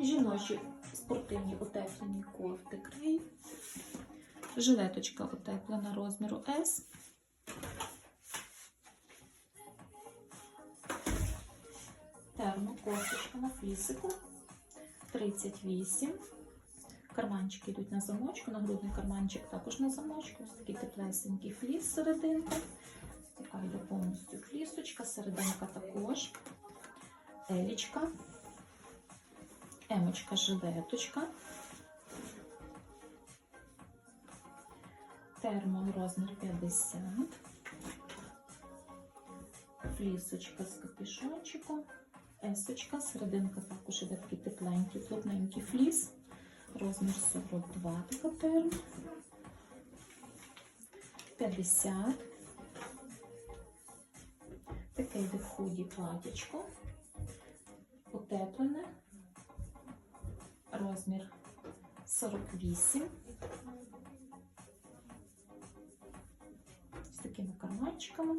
Жіночі спортивні утеплені кофти крей. Жилеточка утеплена розміру S. Термокофточка на флісику 38. Карманчики йдуть на замочку, нагрудний карманчик також на замочку. Ось такий теплесенький фліс серединка. Така йде повністю флісочка, серединка також. Елічка. Емочка жилеточка. Термо розмір 50. Флісочка з капюшончиком. Есочка, серединка також іде такий тепленький, плотненький фліс. Розмір 42 така терм. 50. Таке йде в худі платячко. Утеплене. Розмір 48. З такими карманчиками.